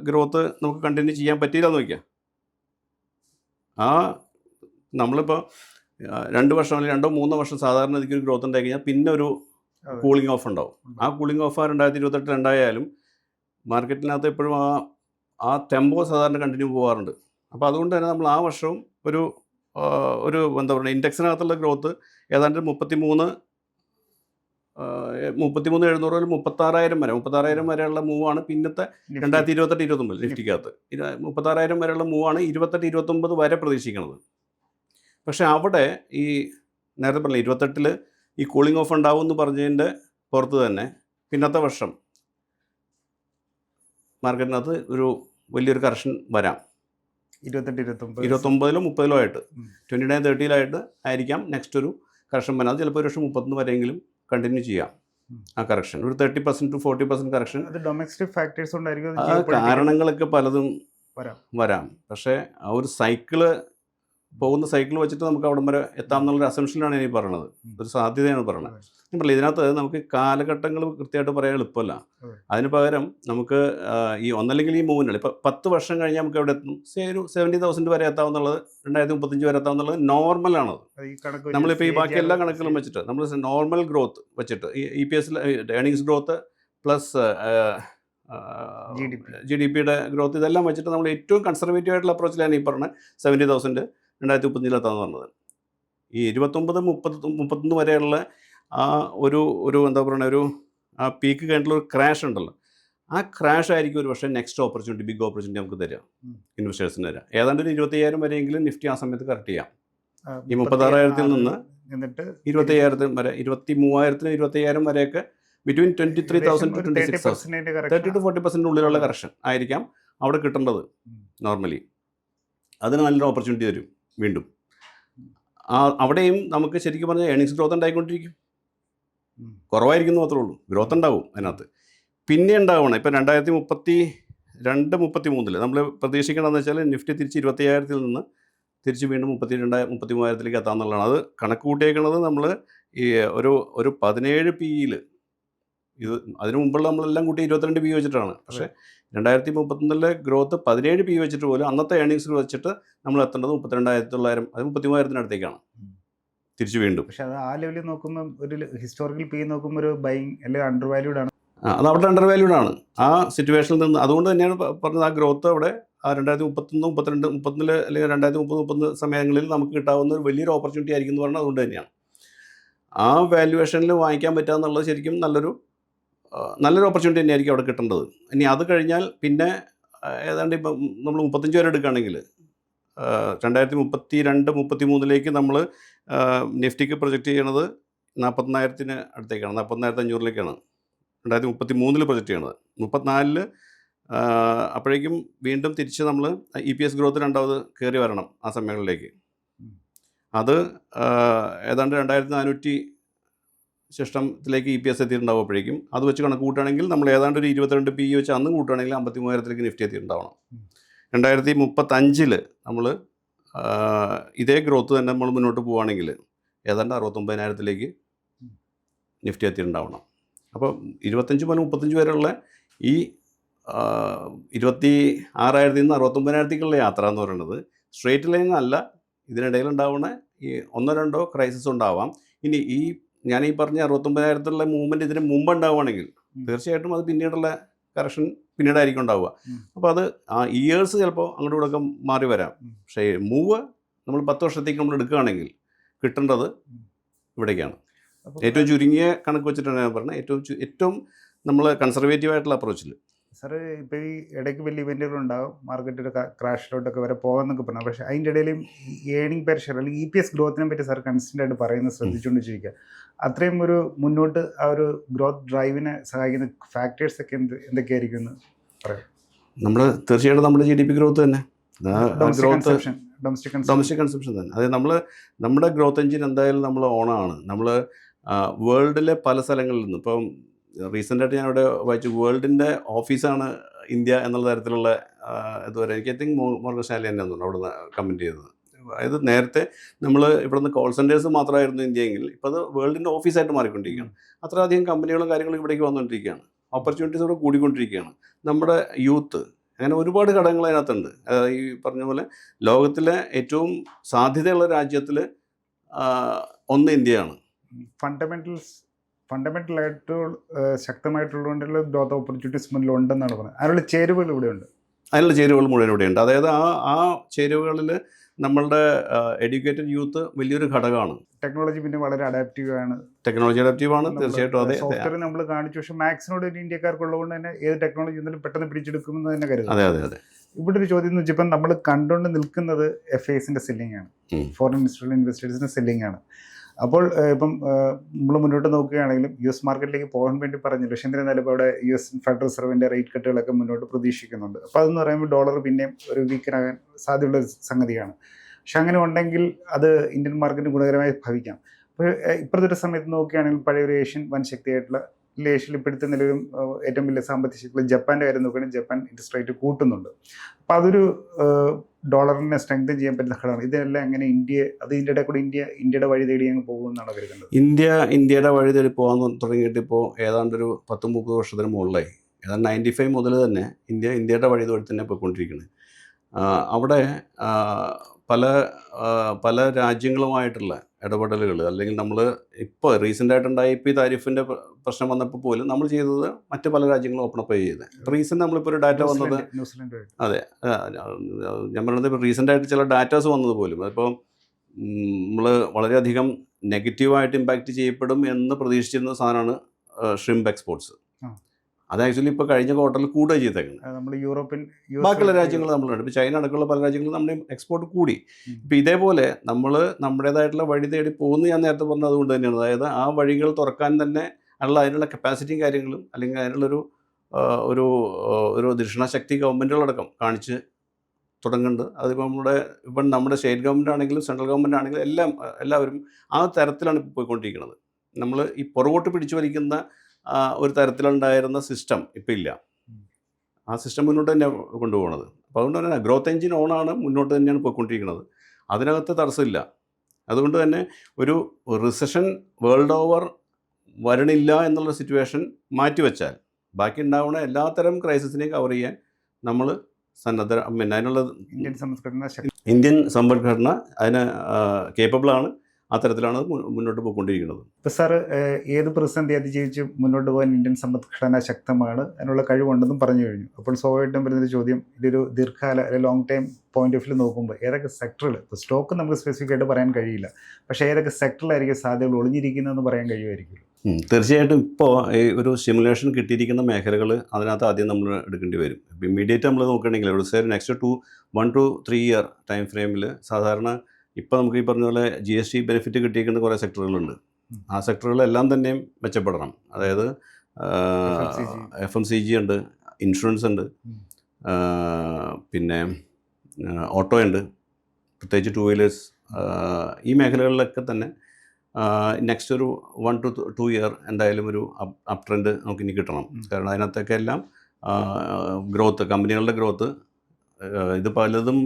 ഗ്രോത്ത് നമുക്ക് കണ്ടിന്യൂ ചെയ്യാൻ പറ്റിയില്ല എന്ന് നോക്കിയാൽ ആ നമ്മളിപ്പോൾ രണ്ട് വർഷം അല്ലെങ്കിൽ രണ്ടോ മൂന്നോ വർഷം സാധാരണ ഇതിക്ക് ഒരു ഗ്രോത്ത് ഉണ്ടായി കഴിഞ്ഞാൽ പിന്നെ ഒരു കൂളിംഗ് ഓഫ് ഉണ്ടാവും. ആ കൂളിംഗ് ഓഫ് ആ രണ്ടായിരത്തി ഇരുപത്തെട്ടിൽ ഉണ്ടായാലും മാർക്കറ്റിനകത്ത് എപ്പോഴും ആ ആ ടെമ്പോ സാധാരണ കണ്ടിന്യൂ പോകാറുണ്ട് അപ്പോൾ അതുകൊണ്ട് തന്നെ നമ്മൾ ആ വർഷവും ഒരു ഒരു എന്താ പറയുക ഇൻഡെക്സിനകത്തുള്ള ഗ്രോത്ത് ഏതാണ്ട് മുപ്പത്തി മൂന്ന് മുപ്പത്തി മൂന്ന് എഴുന്നൂറ് മുതൽ മുപ്പത്താറായിരം വരെ മുപ്പത്താറായിരം വരെയുള്ള മൂവാണ് പിന്നത്തെ. രണ്ടായിരത്തി ഇരുപത്തെട്ട് ഇരുപത്തൊമ്പത് നിഫ്റ്റിക്കകത്ത്. മുപ്പത്താറായിരം വരെയുള്ള മൂവാണ് ഇരുപത്തെട്ട് ഇരുപത്തൊമ്പത് വരെ പ്രതീക്ഷിക്കുന്നത് പക്ഷേ അവിടെ ഈ നേരത്തെ പറഞ്ഞില്ല ഇരുപത്തെട്ടിൽ ഈ കൂളിംഗ് ഓഫ് ഉണ്ടാവും എന്ന് പറഞ്ഞതിന്റെ പുറത്ത് തന്നെ പിന്നത്തെ വർഷം മാർക്കറ്റിനകത്ത് ഒരു വലിയൊരു കറക്ഷൻ വരാം. ഇരുപത്തെട്ട് ഇരുപത്തൊമ്പത്. ഇരുപത്തൊമ്പതിലോ മുപ്പതിലോ ആയിട്ട്. ട്വന്റി നയൻ തേർട്ടിയിലായിട്ട് ആയിരിക്കാം നെക്സ്റ്റ് ഒരു കറക്ഷൻ വരാം. അത് ചിലപ്പോൾ ഒരു വർഷം മുപ്പത്തൊന്ന് വരെയെങ്കിലും കണ്ടിന്യൂ ചെയ്യാം ആ കറക്ഷൻ. ഒരു thirty percent to forty percent correction. അത് ഡൊമസ്റ്റിക് ഫാക്ടേഴ്സ് കൊണ്ടായിരിക്കും കാരണങ്ങളൊക്കെ പലതും വരാം. വരാം. പക്ഷേ ആ ഒരു സൈക്കിൾ പോകുന്ന സൈക്കിൾ വെച്ചിട്ട് നമുക്ക് അവിടം വരെ എത്താം എന്നുള്ളൊരു അസംഷനാണ് ഇനി പറയണത്. ഒരു സാധ്യതയാണ് പറയണത്. ഞാൻ പറഞ്ഞില്ല ഇതിനകത്ത് നമുക്ക് കാലഘട്ടങ്ങൾ കൃത്യമായിട്ട് പറയാൻ എളുപ്പമല്ല അതെ. അതിന് പകരം നമുക്ക് ഈ ഒന്നല്ലെങ്കിൽ ഈ മൂവിനുള്ള ഇപ്പം പത്ത് വർഷം കഴിഞ്ഞാൽ നമുക്ക് എവിടെ എത്തും സേ ഒരു സെവന്റി തൗസൻഡ് വരെ എത്താവുന്നുള്ളത് രണ്ടായിരത്തി മുപ്പത്തഞ്ച് വരെ എത്താവുന്നുള്ളത് നോർമലാണത് നമ്മളിപ്പോൾ ഈ ബാക്കി എല്ലാ കണക്കിലും കണക്കുകളും വെച്ചിട്ട് നമ്മൾ നോർമൽ ഗ്രോത്ത് വെച്ചിട്ട് ഈ E P S earnings growth plus. G D പിയുടെ ഗ്രോത്ത് ഇതെല്ലാം വെച്ചിട്ട് നമ്മൾ ഏറ്റവും കൺസർവേറ്റീവ് ആയിട്ടുള്ള അപ്രോച്ചിലാണ് ഈ പറഞ്ഞ സെവന്റി തൗസൻഡ് രണ്ടായിരത്തി മുപ്പത്തഞ്ചിലെത്താന്ന് പറഞ്ഞത് ഈ ഇരുപത്തൊമ്പത് മുപ്പത്തി മുപ്പത്തൊന്ന് വരെയുള്ള ആ ഒരു ഒരു എന്താ പറയുക ഒരു ആ പീക്ക് കഴിഞ്ഞിട്ടുള്ള ഒരു ക്രാഷ് ഉണ്ടല്ലോ. ആ ക്രാഷ് ആയിരിക്കും ഒരു പക്ഷേ നെക്സ്റ്റ് ഓപ്പർച്യൂണിറ്റി ബിഗ് ഓപ്പർച്യൂണിറ്റി നമുക്ക് തരിക ഉം. ഇൻവെസ്റ്റേഴ്സിന് തരാം. ഏതാണ്ട് ഒരു ഇരുപത്തയ്യായിരം വരെയെങ്കിലും നിഫ്റ്റി ആ സമയത്ത് കറക്റ്റ് ചെയ്യാം. ഈ മുപ്പത്താറായിരത്തിൽ നിന്ന് എന്നിട്ട് ഇരുപത്തയ്യായിരത്തിന് വരെ ഇരുപത്തി മൂവായിരത്തിന് ഇരുപത്തയ്യായിരം വരെയൊക്കെ between twenty three thousand to twenty six thirty to forty percent ഉള്ളിലുള്ള കറക്ഷൻ ആയിരിക്കാം അവിടെ കിട്ടേണ്ടത്. നോർമലി അതിന് നല്ലൊരു ഓപ്പർച്യൂണിറ്റി തരും വീണ്ടും. ആ അവിടെയും നമുക്ക് ശരിക്കും പറഞ്ഞാൽ ഏണിങ്സ് ഗ്രോത്ത് ഉണ്ടായിക്കൊണ്ടിരിക്കും. കുറവായിരിക്കും മാത്രമേ ഉള്ളൂ. ഗ്രോത്ത് ഉണ്ടാവും അതിനകത്ത്. പിന്നെ ഉണ്ടാവണം ഇപ്പം രണ്ടായിരത്തി മുപ്പത്തി രണ്ട് മുപ്പത്തി മൂന്നിൽ നമ്മൾ പ്രതീക്ഷിക്കേണ്ടതെന്ന് വെച്ചാൽ നിഫ്റ്റി തിരിച്ച് ഇരുപത്തയ്യായിരത്തിൽ നിന്ന് തിരിച്ച് വീണ്ടും മുപ്പത്തി രണ്ടായിരം മുപ്പത്തി മൂവായിരത്തിലേക്ക് എത്താമെന്നുള്ളതാണ്. അത് കണക്ക് കൂട്ടിയേക്കുന്നത് നമ്മൾ ഈ ഒരു ഒരു പതിനേഴ് പിയിൽ ഇത് അതിനു മുമ്പുള്ള നമ്മളെല്ലാം കൂട്ടി ഇരുപത്തിരണ്ട് പി വെച്ചിട്ടാണ്. പക്ഷേ രണ്ടായിരത്തി മുപ്പത്തൊന്നിലെ ഗ്രോത്ത് പതിനേഴ് പി വെച്ചിട്ട് പോലും അന്നത്തെ ഏണിങ്സിൽ വെച്ചിട്ട് നമ്മൾ എത്തേണ്ടത് മുപ്പത്തിരണ്ടായിരത്തി തൊള്ളായിരം അത് മുപ്പത്തി മൂവായിരത്തിനടുത്തേക്കാണ് ഉം. തിരിച്ചു വീണ്ടും. പക്ഷേ അത് ആ ലെവലിൽ നോക്കുമ്പോൾ ഒരു ഹിസ്റ്റോറിക്കൽ പി നോക്കുമ്പോൾ ഒരു ബൈങ് അല്ലെങ്കിൽ അണ്ടർ വാല്യൂഡ് ആണ് അത് അവിടെ അണ്ടർ വാല്യൂഡ് ആണ്. ആ സിറ്റുവേഷനിൽ നിന്ന് അതുകൊണ്ട് തന്നെയാണ് പറഞ്ഞത് ആ ഗ്രോത്ത് അവിടെ ആ രണ്ടായിരത്തി മുപ്പത്തൊന്ന് മുപ്പത്തിരണ്ട് മുപ്പത്തിൽ അല്ലെങ്കിൽ രണ്ടായിരത്തി മുപ്പത് മുപ്പത്തൊന്ന് സമയങ്ങളിൽ നമുക്ക് കിട്ടാവുന്ന ഒരു വലിയൊരു ഓപ്പർച്യൂണിറ്റി ആയിരിക്കും എന്ന് പറഞ്ഞാൽ അതുകൊണ്ട് തന്നെയാണ്. ആ വാല്യുവേഷനിൽ വാങ്ങിക്കാൻ പറ്റുക എന്നുള്ളത് ശരിക്കും നല്ലൊരു നല്ലൊരു ഓപ്പർച്യൂണിറ്റി തന്നെയായിരിക്കും അവിടെ കിട്ടേണ്ടത്. ഇനി അത് കഴിഞ്ഞാൽ പിന്നെ ഏതാണ്ട് ഇപ്പം നമ്മൾ മുപ്പത്തഞ്ച് വരെ എടുക്കുകയാണെങ്കിൽ രണ്ടായിരത്തി മുപ്പത്തി രണ്ട് മുപ്പത്തി മൂന്നിലേക്ക് നമ്മൾ നിഫ്റ്റിക്ക് പ്രൊജക്റ്റ് ചെയ്യണത് നാൽപ്പത്തിനായിരത്തിന് അടുത്തേക്കാണ് നാൽപ്പത്തിനായിരത്തി അഞ്ഞൂറിലേക്കാണ് രണ്ടായിരത്തി മുപ്പത്തി മൂന്നിൽ പ്രൊജക്റ്റ് ചെയ്യണത്. മുപ്പത്തിനാലിൽ അപ്പോഴേക്കും വീണ്ടും തിരിച്ച് നമ്മൾ ഇ പി എസ് ഗ്രോത്ത് രണ്ടാമത് കയറി വരണം ആ സമയങ്ങളിലേക്ക്. അത് ഏതാണ്ട് രണ്ടായിരത്തി നാനൂറ്റി ശിഷ്ടത്തിലേക്ക് ഇ പി എസ് എത്തിയിട്ടുണ്ടാവും അപ്പോഴേക്കും അത് വെച്ച് കണക്ക് കൂട്ടുകയാണെങ്കിൽ നമ്മൾ ഏതാണ്ട് ഒരു ഇരുപത്തിരണ്ട് പി ഇ വെച്ച് അന്ന് കൂട്ടുകയാണെങ്കിൽ അമ്പത്തി മൂവായിരത്തിലേക്ക് നിഫ്റ്റി എത്തിയിട്ടുണ്ടാവണം. രണ്ടായിരത്തി മുപ്പത്തഞ്ചിൽ നമ്മൾ ഇതേ ഗ്രോത്ത് തന്നെ നമ്മൾ മുന്നോട്ട് പോവുകയാണെങ്കിൽ ഏതാണ്ട് അറുപത്തൊമ്പതിനായിരത്തിലേക്ക്. നിഫ്റ്റി എത്തിയിട്ടുണ്ടാവണം അപ്പോൾ ഇരുപത്തഞ്ച് മുതൽ മുപ്പത്തഞ്ച് വരെയുള്ള ഈ ഇരുപത്തി ആറായിരത്തി നിന്ന് അറുപത്തൊമ്പതിനായിരത്തേക്കുള്ള യാത്ര എന്ന് പറയുന്നത് സ്ട്രേറ്റ് ലൈൻ അല്ല ഇതിനിടയിൽ ഉണ്ടാവുന്ന ഈ ഒന്നോ രണ്ടോ ക്രൈസിസ് ഉണ്ടാവാം ഇനി ഈ ഞാൻ ഈ പറഞ്ഞ അറുപത്തൊമ്പതിനായിരത്തിലുള്ള മൂവ്മെന്റ് ഇതിന് മുമ്പ് ഉണ്ടാവുകയാണെങ്കിൽ തീർച്ചയായിട്ടും അത് പിന്നീടുള്ള കറക്ഷൻ പിന്നീടായിരിക്കും ഉണ്ടാവുക. അപ്പോൾ അത് ആ ഇയേഴ്സ് ചിലപ്പോൾ അങ്ങോട്ടും ഇങ്ങോട്ടൊക്കെ മാറി വരാം. പക്ഷേ മൂവ് നമ്മൾ പത്ത് വർഷത്തേക്ക് നമ്മൾ എടുക്കുകയാണെങ്കിൽ കിട്ടേണ്ടത്. ഇവിടേക്കാണ് ഏറ്റവും ചുരുങ്ങിയ കണക്ക് വെച്ചിട്ടാണ് ഞാൻ പറഞ്ഞത് ഏറ്റവും ഏറ്റവും നമ്മൾ കൺസർവേറ്റീവ് ആയിട്ടുള്ള അപ്രോച്ചിൽ സാറ് ഇപ്പോൾ ഈ ഇടയ്ക്ക് വലിയ ഇവന്റുകൾ ഉണ്ടാകും മാർക്കറ്റ് ക്രാഷിലോട്ടൊക്കെ വരെ പോകാമെന്നൊക്കെ പറഞ്ഞു. പക്ഷേ അതിന്റെ ഇടയിലും ഏണിംഗ് പെർ ഷെയർ അല്ലെങ്കിൽ ഇ പി എസ് ഗ്രോത്തിനെ പറ്റി സാർ കൺസ്റ്റന്റ് ആയിട്ട് പറയുന്നത് ശ്രദ്ധിച്ചുകൊണ്ട് ചോദിക്കുക അത്രയും ഒരു മുന്നോട്ട് ആ ഒരു ഗ്രോത്ത് ഡ്രൈവിനെ സഹായിക്കുന്ന ഫാക്ടേഴ്സ് ഒക്കെ എന്ത് എന്തൊക്കെയായിരിക്കും എന്ന് നമ്മൾ തീർച്ചയായിട്ടും നമ്മുടെ ജി ഡി പി ഗ്രോത്ത് തന്നെ. ഗ്രോത്ത് ഡൊമസ്റ്റിക് കൺസംഷൻ തന്നെ. അതായത് നമ്മൾ നമ്മുടെ ഗ്രോത്ത് എഞ്ചിൻ എന്തായാലും നമ്മൾ ഓണാണ്. നമ്മൾ വേൾഡിലെ പല സ്ഥലങ്ങളിൽ നിന്ന് ഇപ്പം റീസെന്റായിട്ട് ഞാനിവിടെ വായിച്ചു. വേൾഡിന്റെ ഓഫീസാണ് ഇന്ത്യ എന്നുള്ള തരത്തിലുള്ള ഇതുവരെ എനിക്ക് ഐ തിങ്ക് മോർഗൻ സ്റ്റാലി തന്നെ തോന്നുന്നു അവിടെ നിന്ന് കമന്റ് ചെയ്തത്. അതായത് നേരത്തെ നമ്മൾ ഇവിടുന്ന് കോൾ സെന്റേഴ്സ് മാത്രമായിരുന്നു ഇന്ത്യയെങ്കിൽ ഇപ്പോൾ അത് വേൾഡിന്റെ ഓഫീസായിട്ട് മാറിക്കൊണ്ടിരിക്കുകയാണ്. അത്രയധികം കമ്പനികളും കാര്യങ്ങളും ഇവിടേക്ക് വന്നുകൊണ്ടിരിക്കുകയാണ് ഓപ്പർച്യൂണിറ്റീസ് ഇവിടെ കൂടിക്കൊണ്ടിരിക്കുകയാണ്. നമ്മുടെ യൂത്ത് അങ്ങനെ ഒരുപാട് ഘടകങ്ങൾ അതിനകത്തുണ്ട്. ഈ പറഞ്ഞ പോലെ ലോകത്തിലെ ഏറ്റവും സാധ്യതയുള്ള രാജ്യത്തിൽ ഒന്ന് ഇന്ത്യയാണ്. ഫണ്ടമെന്റൽസ് ഫണ്ടമെന്റലായിട്ട് ശക്തമായിട്ടുള്ളതുകൊണ്ടുള്ള ഗ്രോത്ത് ഓപ്പർച്യൂണിറ്റീസ് മുന്നിൽ ഉണ്ടെന്നാണ് പറയുന്നത് അതിനുള്ള ചേരുവകൾ ഇവിടെയുണ്ട്. അതിനുള്ള ചേരുവകൾ മുഴുവൻ ഇവിടെയുണ്ട്. അതായത് ആ ആ ചേരുവകളിൽ നമ്മളുടെ എഡ്യൂക്കേറ്റഡ് യൂത്ത് വലിയൊരു ഘടകമാണ്. ടെക്നോളജി പിന്നെ വളരെ അഡാപ്റ്റീവ് ആണ്. ടെക്നോളജി അഡാപ്റ്റീവ് ആണ് തീർച്ചയായിട്ടും. അതെ സോഫ്റ്റ്വെയർ നമ്മൾ കാണിച്ചു. പക്ഷേ മാക്സിനോട് ഒരു ഇന്ത്യക്കാർക്കുള്ളതുകൊണ്ട് തന്നെ ഏത് ടെക്നോളജി എന്നാലും പെട്ടെന്ന് പിടിച്ചെടുക്കുമെന്ന് തന്നെ കരുതും അതെ അതെ അതെ. ഇവിടെ ഒരു ചോദ്യം എന്ന് വെച്ചപ്പോൾ നമ്മൾ കണ്ടുകൊണ്ട് നിൽക്കുന്നത് എഫ് ഐസിന്റെ സെല്ലിംഗ് ആണ്. ഫോറിൻ ഇൻസ്റ്റിറ്റ്യൂട്ട് ഇൻവെസ്റ്റേഴ്സിന്റെ സെല്ലിംഗ് ആണ്. അപ്പോൾ ഇപ്പം നമ്മൾ മുന്നോട്ട് നോക്കുകയാണെങ്കിലും യു എസ് മാർക്കറ്റിലേക്ക് പോകാൻ വേണ്ടി പറഞ്ഞു പക്ഷേ എന്നിരുന്നാലും അവിടെ യു എസ് ഫെഡറൽ റിസർവിന്റെ റേറ്റ് കട്ടുകളൊക്കെ മുന്നോട്ട് പ്രതീക്ഷിക്കുന്നുണ്ട്. അപ്പോൾ അതെന്ന് പറയുമ്പോൾ ഡോളർ പിന്നെയും ഒരു വീക്കനാകാൻ സാധ്യതയുള്ള സംഗതിയാണ്. പക്ഷെ അങ്ങനെ ഉണ്ടെങ്കിൽ അത് ഇന്ത്യൻ മാർക്കറ്റിന് ഗുണകരമായി ഭവിക്കാം. അപ്പോൾ ഇപ്പോഴത്തെ ഒരു സമയത്ത് നോക്കുകയാണെങ്കിൽ പഴയ ഒരു ഏഷ്യൻ വൻ ശക്തിയായിട്ടുള്ള ഏഷ്യയിൽ ഇപ്പോഴത്തെ നിലവിലും ഏറ്റവും വലിയ സാമ്പത്തിക ശക്തി ജപ്പാന്റെ കാര്യം നോക്കുകയാണെങ്കിൽ ജപ്പാൻ ഇൻട്രസ്റ്റ് റേറ്റ് കൂട്ടുന്നുണ്ട്. അപ്പോൾ അതൊരു ഡോളറിനെ സ്ട്രെങ്തൻ ചെയ്യാൻ പറ്റുന്ന ഘടകമാണ്. ഇതെല്ലാം എങ്ങനെ ഇന്ത്യ അത് ഇടയിൽ കൂടി ഇന്ത്യ ഇന്ത്യയുടെ വഴി തേടി അങ്ങ് പോകുമെന്നാണ് കരുതുന്നത്. ഇന്ത്യ ഇന്ത്യയുടെ വഴി തേടി പോകാൻ തുടങ്ങിയിട്ട് ഇപ്പോൾ ഏതാണ്ട് ഒരു പത്ത് മുപ്പത് വർഷത്തിന് മുകളിലായി. ഏതാണ്ട് നയന്റി ഫൈവ് മുതൽ തന്നെ ഇന്ത്യ ഇന്ത്യയുടെ വഴി തേടി തന്നെ പോയിക്കൊണ്ടിരിക്കുന്നത് അവിടെ പല പല രാജ്യങ്ങളുമായിട്ടുള്ള ഇടപെടലുകൾ അല്ലെങ്കിൽ നമ്മൾ ഇപ്പോൾ റീസെന്റ് ആയിട്ടുണ്ടായ ഇപ്പോൾ ഈ താരിഫിന്റെ പ്രശ്നം വന്നപ്പോൾ പോലും നമ്മൾ ചെയ്തത് മറ്റ് പല രാജ്യങ്ങളും ഓപ്പൺ അപ്പ് ചെയ്തത് ഇപ്പോൾ റീസെന്റ് നമ്മളിപ്പോൾ ഒരു ഡാറ്റ വന്നത് അതെ. ഞാൻ പറയുന്നത് ഇപ്പോൾ റീസെന്റ് ആയിട്ട് ചില ഡാറ്റാസ് വന്നത് പോലും അതിപ്പോൾ നമ്മൾ വളരെയധികം നെഗറ്റീവായിട്ട് ഇമ്പാക്റ്റ് ചെയ്യപ്പെടും എന്ന് പ്രതീക്ഷിച്ചിരുന്ന സാധനമാണ് ഷ്രിംപ് എക്സ്പോർട്സ്. അത് ആക്ച്വലി ഇപ്പോൾ കഴിഞ്ഞ ക്വാർട്ടറിൽ കൂടുക ചെയ്തേക്കുന്നത് നമ്മൾ യൂറോപ്പിൽ ബാക്കിയുള്ള രാജ്യങ്ങൾ നമ്മളുണ്ട്. ഇപ്പോൾ ചൈന അടക്കമുള്ള പല രാജ്യങ്ങളും നമ്മുടെ എക്സ്പോർട്ട് കൂടി. ഇപ്പോൾ ഇതേപോലെ നമ്മൾ നമ്മുടേതായിട്ടുള്ള വഴി തേടി പോകുന്നു ഞാൻ നേരത്തെ പറഞ്ഞത് അതുകൊണ്ട് തന്നെയാണ്. അതായത് ആ വഴികൾ തുറക്കാൻ തന്നെ ഉള്ള അതിനുള്ള കപ്പാസിറ്റിയും കാര്യങ്ങളും അല്ലെങ്കിൽ അതിനുള്ളൊരു ഒരു ഒരു ദക്ഷിണശക്തി ഗവൺമെന്റുകളടക്കം കാണിച്ച് തുടങ്ങുന്നുണ്ട്. അതിപ്പോൾ നമ്മുടെ ഇപ്പം നമ്മുടെ സ്റ്റേറ്റ് ഗവൺമെന്റ് ആണെങ്കിലും സെൻട്രൽ ഗവൺമെന്റ് ആണെങ്കിലും എല്ലാം എല്ലാവരും ആ തരത്തിലാണ് ഇപ്പോൾ പോയിക്കൊണ്ടിരിക്കുന്നത്. നമ്മൾ ഈ പുറകോട്ട് പിടിച്ചു വലിക്കുന്ന ഒരു തരത്തിലുണ്ടായിരുന്ന സിസ്റ്റം ഇപ്പം ഇല്ല. ആ സിസ്റ്റം മുന്നോട്ട് തന്നെ കൊണ്ടുപോകുന്നത് അപ്പോൾ അതുകൊണ്ട് തന്നെ ഗ്രോത്ത് എഞ്ചിൻ ഓണാണ് മുന്നോട്ട് തന്നെയാണ് പോയിക്കൊണ്ടിരിക്കുന്നത്. അതിനകത്ത് തടസ്സമില്ല. അതുകൊണ്ട് തന്നെ ഒരു റിസഷൻ വേൾഡ് ഓവർ വരണില്ല എന്നുള്ള സിറ്റുവേഷൻ മാറ്റിവെച്ചാൽ ബാക്കി ഉണ്ടാവുന്ന എല്ലാത്തരം ക്രൈസിസിനെയും കവർ ചെയ്യാൻ നമ്മൾ സന്നദ്ധ പിന്നെ അതിനുള്ള ഇന്ത്യൻ സമ്പദ്ഘടന ഇന്ത്യൻ സമ്പദ്ഘടന അതിന് കേപ്പബിളാണ് അത്തരത്തിലാണ് മുന്നോട്ട് പോയിക്കൊണ്ടിരിക്കുന്നത്. ഇപ്പൊ സാർ ഏത് പ്രതിസന്ധി അതിജീവിച്ച് മുന്നോട്ട് പോകാൻ ഇന്ത്യൻ സമ്പദ്ഘടന ശക്തമാണ് അതിനുള്ള കഴിവുണ്ടെന്നും പറഞ്ഞു കഴിഞ്ഞു. അപ്പോൾ സ്വാഭാവികമായിട്ടും വരുന്നൊരു ചോദ്യം ഇതൊരു ദീർഘകാല അല്ലെങ്കിൽ long time point of view നോക്കുമ്പോൾ ഏതൊക്കെ സെക്ടറിൽ ഇപ്പോൾ സ്റ്റോക്ക് നമുക്ക് സ്പെസിഫിക് ആയിട്ട് പറയാൻ കഴിയില്ല. പക്ഷേ ഏതൊക്കെ സെക്ടറിലായിരിക്കും സാധ്യതകൾ ഒളിഞ്ഞിരിക്കുന്നതെന്ന് പറയാൻ കഴിയുമായിരിക്കും. തീർച്ചയായിട്ടും ഇപ്പോൾ ഈ ഒരു സിമുലേഷൻ കിട്ടിയിരിക്കുന്ന മേഖലകൾ അതിനകത്ത് ആദ്യം നമ്മൾ എടുക്കേണ്ടി വരും. ഇപ്പോൾ ഇമ്മീഡിയറ്റ് നമ്മൾ നോക്കുകയാണെങ്കിൽ ഒരു sir next two one two three year time ഫ്രെയിമിൽ സാധാരണ ഇപ്പോൾ നമുക്ക് ഈ പറഞ്ഞ പോലെ ജി എസ് ടി ബെനിഫിറ്റ് കിട്ടിയിരിക്കുന്ന കുറേ സെക്ടറുകളുണ്ട്. ആ സെക്ടറുകളെല്ലാം തന്നെയും മെച്ചപ്പെടണം. അതായത്. എഫ് എം സി ജി ഉണ്ട് ഇൻഷുറൻസ് ഉണ്ട് പിന്നെ ഓട്ടോ ഉണ്ട്. പ്രത്യേകിച്ച് ടു വീലേഴ്സ് ഈ മേഖലകളിലൊക്കെ തന്നെ നെക്സ്റ്റ് ഒരു വൺ ടു ടു ഇയർ എന്തായാലും ഒരു അപ് ട്രെൻഡ് നമുക്ക് ഇനി കിട്ടണം. കാരണം അതിനകത്തൊക്കെ എല്ലാം ഗ്രോത്ത് കമ്പനികളുടെ ഗ്രോത്ത് ഇത് പലതും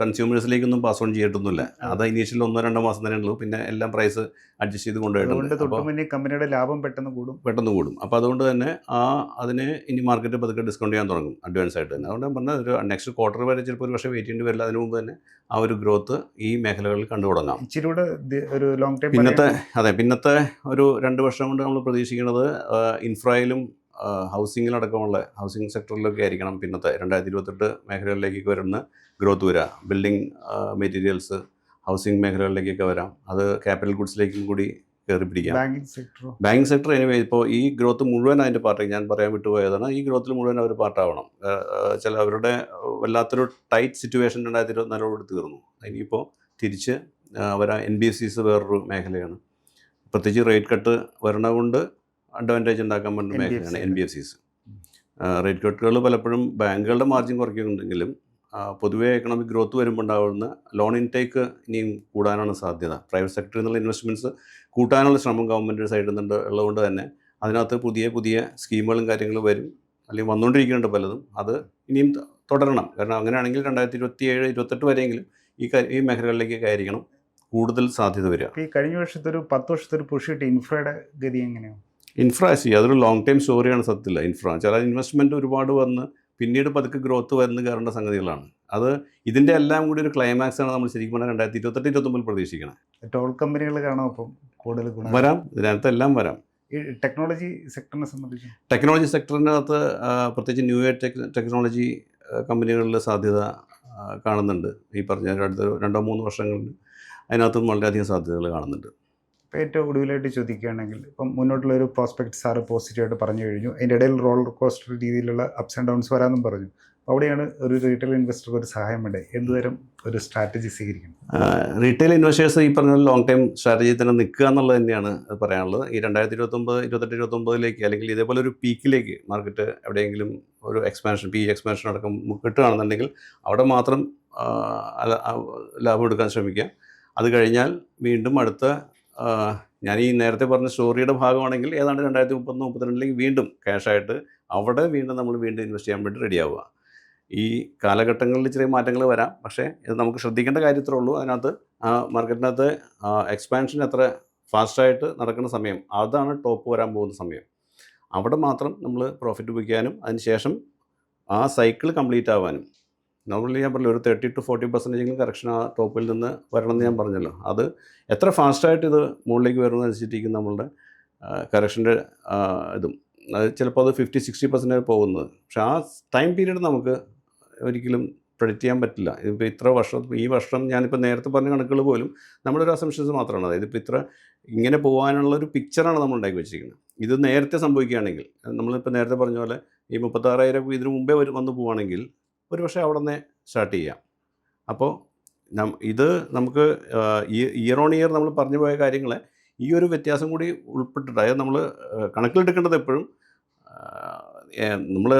കൺസ്യൂമേഴ്സിലേക്കൊന്നും പാസ് ഓൺ ചെയ്തിട്ടൊന്നുമില്ല. അത് ഇനീഷ്യൽ ഒന്നോ രണ്ടോ മാസം തന്നെ ഉള്ളൂ. പിന്നെ എല്ലാം പ്രൈസ് അഡ്ജസ്റ്റ് ചെയ്ത് കൊണ്ടുപോയിട്ടുണ്ട്. കമ്പനിയുടെ ലാഭം പെട്ടെന്ന് കൂടും. പെട്ടെന്ന് കൂടും. അപ്പോൾ അതുകൊണ്ട് തന്നെ ആ അതിന് ഇനി മാർക്കറ്റ് പതുക്കെ ഡിസ്കൗണ്ട് ചെയ്യാൻ തുടങ്ങും അഡ്വാൻസ് ആയിട്ട് തന്നെ. അതുകൊണ്ട് പറഞ്ഞാൽ ഒരു നെക്സ്റ്റ് ക്വാർട്ടർ വരെ ചിലപ്പോൾ ഒരു പക്ഷേ വെയിറ്റ് ചെയ്യേണ്ടി വരില്ല. അതിന് മുമ്പ് തന്നെ ആ ഒരു ഗ്രോത്ത് ഈ മേഖലകളിൽ കണ്ടു തുടങ്ങാം. ഇച്ചിരി കൂടെ ഒരു ലോങ് ടൈം പിന്നത്തെ അതെ പിന്നത്തെ ഒരു രണ്ട് വർഷം കൊണ്ട് നമ്മൾ പ്രതീക്ഷിക്കുന്നത് ഇൻഫ്രയിലും ഹൗസിങ്ങിലടക്കമുള്ള ഹൗസിംഗ് സെക്ടറിലൊക്കെ ആയിരിക്കണം പിന്നത്തെ രണ്ടായിരത്തി ഇരുപത്തെട്ട് മേഖലകളിലേക്കൊക്കെ വരുന്ന ഗ്രോത്ത് വരിക ബിൽഡിംഗ് മെറ്റീരിയൽസ് ഹൗസിംഗ് മേഖലകളിലേക്കൊക്കെ വരാം. അത് ക്യാപിറ്റൽ ഗുഡ്സിലേക്കും കൂടി കയറി പിടിക്കാം. ബാങ്കിങ് സെക്ടറോ ബാങ്കിങ് സെക്ടർ എനിവേ ഇപ്പോൾ ഈ ഗ്രോത്ത് മുഴുവൻ അതിന്റെ പാർട്ടി ഞാൻ പറയാൻ വിട്ടുപോയതാണ് ഈ ഗ്രോത്തിൽ മുഴുവൻ അവർ പാർട്ടാവണം ചില അവരുടെ വല്ലാത്തൊരു ടൈറ്റ് സിറ്റുവേഷൻ രണ്ടായിരത്തി ഇരുപത്തിനാലോട് തീർന്നു. ഇനിയിപ്പോൾ തിരിച്ച് അവർ എൻ ബി എഫ് സിസ് വേറൊരു മേഖലയാണ്. പ്രത്യേകിച്ച് റേറ്റ് കട്ട് വരണകൊണ്ട് അഡ്വാന്റേജ് ഉണ്ടാക്കാൻ പറ്റുന്ന. മേഖലയാണ് N B F Cs rate കട്ടുകൾ പലപ്പോഴും ബാങ്കുകളുടെ മാർജിൻ കുറയ്ക്കുന്നുണ്ടെങ്കിലും പൊതുവേ എക്കണോമിക് ഗ്രോത്ത് വരുമ്പോൾ ഉണ്ടാകുന്ന ലോൺ ഇൻടേക്ക് ഇനിയും കൂടാനാണ് സാധ്യത. പ്രൈവറ്റ് സെക്ടറിൽ നിന്നുള്ള ഇൻവെസ്റ്റ്മെന്റ്സ് കൂട്ടാനുള്ള ശ്രമം ഗവൺമെന്റ് സൈഡിൽ നിന്നുണ്ട് ഉള്ളതുകൊണ്ട് തന്നെ അതിനകത്ത് പുതിയ പുതിയ സ്കീമുകളും കാര്യങ്ങളും വരും. അല്ലെങ്കിൽ വന്നുകൊണ്ടിരിക്കുന്നുണ്ട് പലതും. അത് ഇനിയും തുടരണം. കാരണം അങ്ങനെയാണെങ്കിൽ രണ്ടായിരത്തി ഇരുപത്തി ഏഴ് ഇരുപത്തെട്ട് വരെയെങ്കിലും ഈ ഈ മേഖലകളിലേക്ക് കയറിക്കണം കൂടുതൽ സാധ്യത വരിക. ഈ കഴിഞ്ഞ വർഷത്തെ ഒരു പത്ത് വർഷത്തെ ഒരു പുഷ് കിട്ടി ഇൻഫ്രയുടെ ഗതി എങ്ങനെയാണ് ഇൻഫ്രാസി അതൊരു ലോങ് ടൈം സ്റ്റോറിയാണ് സത്യത്തില്ല ഇൻഫ്ര ചില ഇൻവെസ്റ്റ്മെന്റ് ഒരുപാട് വന്ന് പിന്നീട് പതുക്കെ ഗ്രോത്ത് വരുന്ന കയറേണ്ട സംഗതികളാണ്. അത് ഇതിന്റെ എല്ലാം കൂടി ഒരു ക്ലൈമാക്സ് ആണ് നമ്മൾ ശരിക്കും പറഞ്ഞാൽ രണ്ടായിരത്തി ഇരുപത്തെട്ട് ഇരുപത്തൊമ്പതിൽ പ്രതീക്ഷിക്കണം. ടോൾ കമ്പനികൾ കാണാം അപ്പം കൂടുതൽ വരാം. ഇതിനകത്ത് എല്ലാം വരാം. ടെക്നോളജി സെക്ടറിനെ സംബന്ധിച്ച്? ടെക്നോളജി സെക്ടറിനകത്ത് പ്രത്യേകിച്ച് ന്യൂ ഇയർ ടെക് ടെക്നോളജി കമ്പനികളിലെ കമ്പനികളിൽ സാധ്യത കാണുന്നുണ്ട്. ഈ പറഞ്ഞ അടുത്ത രണ്ടോ മൂന്ന് വർഷങ്ങളിൽ അതിനകത്തും വളരെയധികം സാധ്യതകൾ കാണുന്നുണ്ട്. ഇപ്പോൾ ഏറ്റവും ഒടുവിലായിട്ട് ചോദിക്കുകയാണെങ്കിൽ ഇപ്പം മുന്നോട്ടുള്ള ഒരു പ്രോസ്പെക്ട് സാറ് പോസിറ്റീവായിട്ട് പറഞ്ഞു കഴിഞ്ഞു. അതിന്റെ ഇടയിൽ റോളർ കോസ്റ്റർ രീതിയിലുള്ള അപ്സ് ആൻഡ് ഡൗൺസ് വരാമെന്നും പറഞ്ഞു. അവിടെയാണ് ഒരു റീറ്റെയിൽ ഇൻവെസ്റ്റർക്ക് ഒരു സഹായം വേണ്ടത് എന്തുതരം ഒരു സ്ട്രാറ്റജി സ്വീകരിക്കണം? റീറ്റെയിൽ ഇൻവെസ്റ്റേഴ്സ് ഈ പറഞ്ഞ ലോങ് ടൈം സ്ട്രാറ്റജി തന്നെ നിൽക്കുക എന്നുള്ളത് തന്നെയാണ് പറയാനുള്ളത്. ഈ രണ്ടായിരത്തി ഇരുപത്തൊമ്പത് ഇരുപത്തെട്ട് ഇരുപത്തൊമ്പതിലേക്ക് അല്ലെങ്കിൽ ഇതേപോലെ ഒരു പീക്കിലേക്ക് മാർക്കറ്റ് എവിടെയെങ്കിലും ഒരു എക്സ്പാൻഷൻ പി എക്സ്പാൻഷൻ അടക്കം കിട്ടുകയാണെന്നുണ്ടെങ്കിൽ അവിടെ മാത്രം ലാഭം എടുക്കാൻ ശ്രമിക്കുക. അത് കഴിഞ്ഞാൽ വീണ്ടും അടുത്ത ഞാൻ ഈ നേരത്തെ പറഞ്ഞ സ്റ്റോറിയുടെ ഭാഗമാണെങ്കിൽ ഏതാണ്ട് രണ്ടായിരത്തി മുപ്പത്തൊന്ന് മുപ്പത്തിരണ്ടിലേക്ക് വീണ്ടും ക്യാഷായിട്ട് അവിടെ വീണ്ടും നമ്മൾ വീണ്ടും ഇൻവെസ്റ്റ് ചെയ്യാൻ വേണ്ടി റെഡിയാവുക ഈ കാലഘട്ടങ്ങളിൽ ചെറിയ മാറ്റങ്ങൾ വരാം. പക്ഷേ ഇത് നമുക്ക് ശ്രദ്ധിക്കേണ്ട കാര്യത്രേ ഉള്ളൂ. അതിനകത്ത് മാർക്കറ്റിനകത്ത് എക്സ്പാൻഷൻ എത്ര ഫാസ്റ്റായിട്ട് നടക്കുന്ന സമയം അതാണ് ടോപ്പ് വരാൻ പോകുന്ന സമയം. അവിടെ മാത്രം നമ്മൾ പ്രോഫിറ്റ് വയ്ക്കാനും അതിനുശേഷം ആ സൈക്കിൾ കംപ്ലീറ്റ് ആവാനും നോർമലി ഞാൻ പറഞ്ഞു ഒരു തേർട്ടി ടു ഫോർട്ടി പെർസെന്റേജെങ്കിലും കറക്ഷൻ ആ ടോപ്പിൽ നിന്ന് വരണമെന്ന് ഞാൻ പറഞ്ഞല്ലോ. അത് എത്ര ഫാസ്റ്റായിട്ട് ഇത് മുകളിലേക്ക് വരുന്നത് അനുസരിച്ചിരിക്കും നമ്മളുടെ കറക്ഷന്റെ ഇതും. അത് ചിലപ്പോൾ അത് ഫിഫ്റ്റി സിക്സ്റ്റി പെർസെന്റ് പോകുന്നത്. പക്ഷെ ആ ടൈം പീരീഡ് നമുക്ക് ഒരിക്കലും പ്രൊഡക്റ്റ് ചെയ്യാൻ പറ്റില്ല. ഇതിപ്പോൾ ഇത്ര വർഷം ഈ വർഷം ഞാനിപ്പോൾ നേരത്തെ പറഞ്ഞ കണക്കുകൾ പോലും നമ്മുടെ ഒരു അസംഷൻസ് മാത്രമാണ്. അതായത് ഇപ്പോൾ ഇത്ര ഇങ്ങനെ പോകാനുള്ള ഒരു പിക്ചറാണ് നമ്മൾ ഉണ്ടാക്കി വെച്ചിരിക്കുന്നത്. ഇത് നേരത്തെ സംഭവിക്കുകയാണെങ്കിൽ നമ്മളിപ്പോൾ നേരത്തെ പറഞ്ഞ പോലെ ഈ മുപ്പത്താറായിരം ഇതിനു മുമ്പേ വന്ന് പോവുകയാണെങ്കിൽ ഒരു പക്ഷേ അവിടെ നിന്ന് സ്റ്റാർട്ട് ചെയ്യാം. അപ്പോൾ നം ഇത് നമുക്ക് ഇയർ ഓൺ ഇയർ നമ്മൾ പറഞ്ഞു പോയ കാര്യങ്ങളെ ഈ ഒരു വ്യത്യാസം കൂടി ഉൾപ്പെട്ടിട്ട് അതായത് നമ്മൾ കണക്കിലെടുക്കേണ്ടത് എപ്പോഴും നമ്മൾ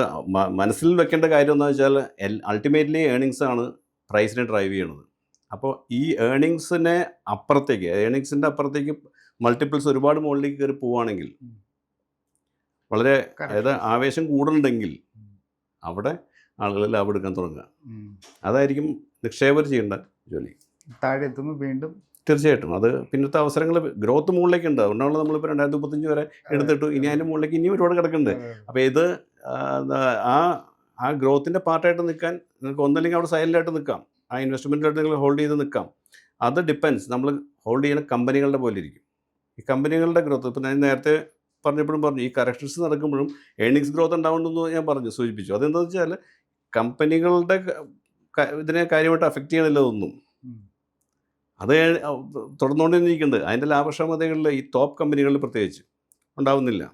മനസ്സിൽ വെക്കേണ്ട കാര്യം എന്താ വെച്ചാൽ അൾട്ടിമേറ്റ്ലി ഏണിങ്സ് ആണ് പ്രൈസിനെ ഡ്രൈവ് ചെയ്യണത്. അപ്പോൾ ഈ ഏണിങ്സിനെ അപ്പുറത്തേക്ക് ഏണിങ്സിന്റെ അപ്പുറത്തേക്ക് മൾട്ടിപ്പിൾസ് ഒരുപാട് മുകളിലേക്ക് കയറി പോവുകയാണെങ്കിൽ വളരെ അതായത് ആവേശം കൂടുന്നുണ്ടെങ്കിൽ അവിടെ ആളുകൾ ലാഭം എടുക്കാൻ തുടങ്ങുക. അതായിരിക്കും നിക്ഷേപർ ചെയ്യേണ്ട ജോലി. താഴെ എത്തുമ്പോൾ വീണ്ടും തീർച്ചയായിട്ടും. അത് പിന്നത്തെ അവസരങ്ങൾ ഗ്രോത്ത് മുകളിലേക്ക് ഉണ്ട് അതുകൊണ്ടാണ് നമ്മളിപ്പോൾ രണ്ടായിരത്തി മുപ്പത്തഞ്ച് വരെ എടുത്തിട്ടു. ഇനി അതിന്റെ മുകളിലേക്ക് ഇനിയും ഒരുപാട് കിടക്കുന്നുണ്ട്. അപ്പോൾ ഇത് ആ, ആ ഗ്രോത്തിന്റെ പാർട്ടായിട്ട് നിൽക്കാൻ നിങ്ങൾക്ക് ഒന്നല്ലെങ്കിൽ അവിടെ സൈലന്റായിട്ട് നിൽക്കാം. ആ ഇൻവെസ്റ്റ്മെന്റിലായിട്ട് നിങ്ങൾ ഹോൾഡ് ചെയ്ത് നിൽക്കാം. അത് ഡിപ്പെൻസ് നമ്മൾ ഹോൾഡ് ചെയ്യുന്ന കമ്പനികളുടെ പോലെ ഇരിക്കും. ഈ കമ്പനികളുടെ ഗ്രോത്ത് ഇപ്പോൾ ഞാൻ നേരത്തെ പറഞ്ഞപ്പോഴും പറഞ്ഞു ഈ കറക്ഷൻസ് നടക്കുമ്പോഴും ഏണിങ്സ് ഗ്രോത്ത് ഉണ്ടാവുമെന്ന് ഞാൻ പറഞ്ഞു സൂചിപ്പിച്ചു. അതെന്താണെന്ന് വെച്ചാൽ കമ്പനികളുടെ ഇതിനെ കാര്യമായിട്ട് അഫക്റ്റ് ചെയ്യണില്ല ഒന്നും ഉം. അത് തുടർന്നുകൊണ്ടിരിക്കുന്നുണ്ട് അതിന്റെ ലാഭക്ഷമതകളിൽ ഈ ടോപ്പ് കമ്പനികളിൽ പ്രത്യേകിച്ച് ഉണ്ടാവുന്നില്ല.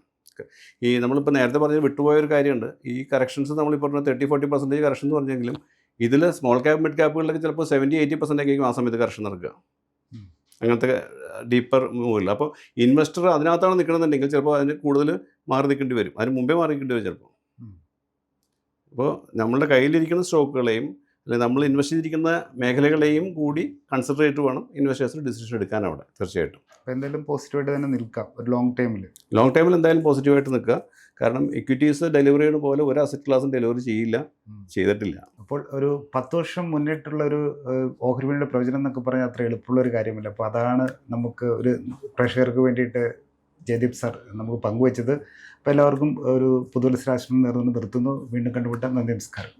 ഈ നമ്മളിപ്പോൾ നേരത്തെ പറഞ്ഞ വിട്ടുപോയ ഒരു കാര്യമുണ്ട്. ഈ കറക്ഷൻസ് നമ്മളിപ്പോൾ പറഞ്ഞ തേർട്ടി ഫോർട്ടി പെർസെന്റേജ് കറക്ഷൻ എന്ന് പറഞ്ഞെങ്കിലും ഇതിൽ സ്മോൾ ക്യാപ് മിഡ് ക്യാപ്പുകളിലൊക്കെ ചിലപ്പോൾ സെവന്റി എയ്റ്റി പെർസെന്റ് ആയിരിക്കും ആ സമയത്ത് കറക്ഷൻ നടക്കുക. അങ്ങനത്തെ ഡീപ്പർ മൂവില്ല അപ്പോൾ ഇൻവെസ്റ്റർ അതിനകത്താണ് നിൽക്കണമെന്നുണ്ടെങ്കിൽ ചിലപ്പോൾ അതിന് കൂടുതൽ മാറി നിൽക്കേണ്ടി വരും. അതിന് മുമ്പേ മാറി നിൽക്കേണ്ടി വരും ചിലപ്പോൾ. അപ്പോൾ നമ്മളുടെ കയ്യിലിരിക്കുന്ന സ്റ്റോക്കുകളെയും അല്ലെങ്കിൽ നമ്മൾ ഇൻവെസ്റ്റ് ചെയ്തിരിക്കുന്ന മേഖലകളെയും കൂടി കൺസിഡർ ചെയ്തിട്ട് വേണം ഇൻവെസ്റ്റേഴ്സിന് ഡിസിഷൻ എടുക്കാൻ അവിടെ തീർച്ചയായിട്ടും. അപ്പോൾ എന്തായാലും പോസിറ്റീവായിട്ട് തന്നെ നിൽക്കാം ഒരു ലോങ് ടൈമിൽ ലോങ് ടൈമിൽ എന്തായാലും പോസിറ്റീവായിട്ട് നിൽക്കുക. കാരണം ഇക്വിറ്റീസ് ഡെലിവറി ചെയ്യുന്ന പോലെ ഒരു അസറ്റ് ക്ലാസ്സും ഡെലിവറി ചെയ്യില്ല ചെയ്തിട്ടില്ല. അപ്പോൾ ഒരു പത്ത് വർഷം മുന്നിട്ടുള്ള ഒരു ഓഹരി വിപണിയുടെ പ്രവചനം എന്നൊക്കെ പറഞ്ഞാൽ അത്ര എളുപ്പമുള്ള ഒരു കാര്യമല്ല. അപ്പോൾ അതാണ് നമുക്ക് ഒരു പ്രഷർക്ക് വേണ്ടിയിട്ട് ജയദീപ് സാർ നമുക്ക് പങ്കുവച്ചത്. അപ്പോൾ എല്ലാവർക്കും ഒരു പുതുവത്സരാശ്രമം നേർന്നു നിർത്തുന്നു. വീണ്ടും കണ്ടുമുട്ടാം. നന്ദി നമസ്കാരം.